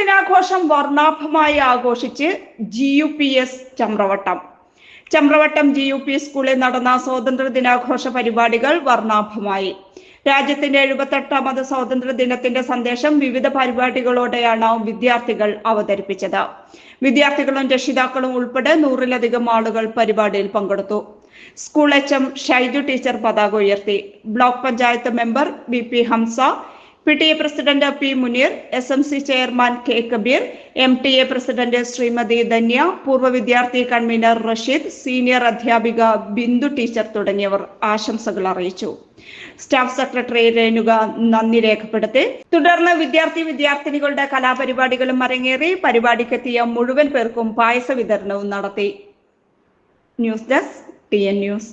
ദിനാഘോഷം വർണാഭമായി ആഘോഷിച്ച് G U P S Chamravattam. Chamravattam G U P സ്കൂളിൽ നടന്ന സ്വാതന്ത്ര്യ ദിനാഘോഷ പരിപാടികൾ വർണാഭമായി. രാജ്യത്തിന്റെ എഴുപത്തെട്ടാമത് സ്വാതന്ത്ര്യ ദിനത്തിന്റെ സന്ദേശം വിവിധ പരിപാടികളോടെയാണ് വിദ്യാർത്ഥികൾ അവതരിപ്പിച്ചത്. വിദ്യാർത്ഥികളും രക്ഷിതാക്കളും ഉൾപ്പെടെ നൂറിലധികം ആളുകൾ പരിപാടിയിൽ പങ്കെടുത്തു. School H M Shaiju teacher പതാക ഉയർത്തി. Block panchayat member B P Hamsa P T A president P Muneer S M C chairman K Kabeer M T A president Shrimati Dhanya പൂർവ വിദ്യാർത്ഥി കൺവീനർ റഷീദ് സീനിയർ അധ്യാപിക Bindu teacher തുടങ്ങിയവർ ആശംസകൾ അറിയിച്ചു. Staff secretary Renuka നന്ദി രേഖപ്പെടുത്തി. തുടർന്ന് വിദ്യാർത്ഥി വിദ്യാർത്ഥിനികളുടെ കലാപരിപാടികളും അരങ്ങേറി. പരിപാടിക്കെത്തിയ മുഴുവൻ പേർക്കും പായസ വിതരണവും നടത്തി. News desk T N news.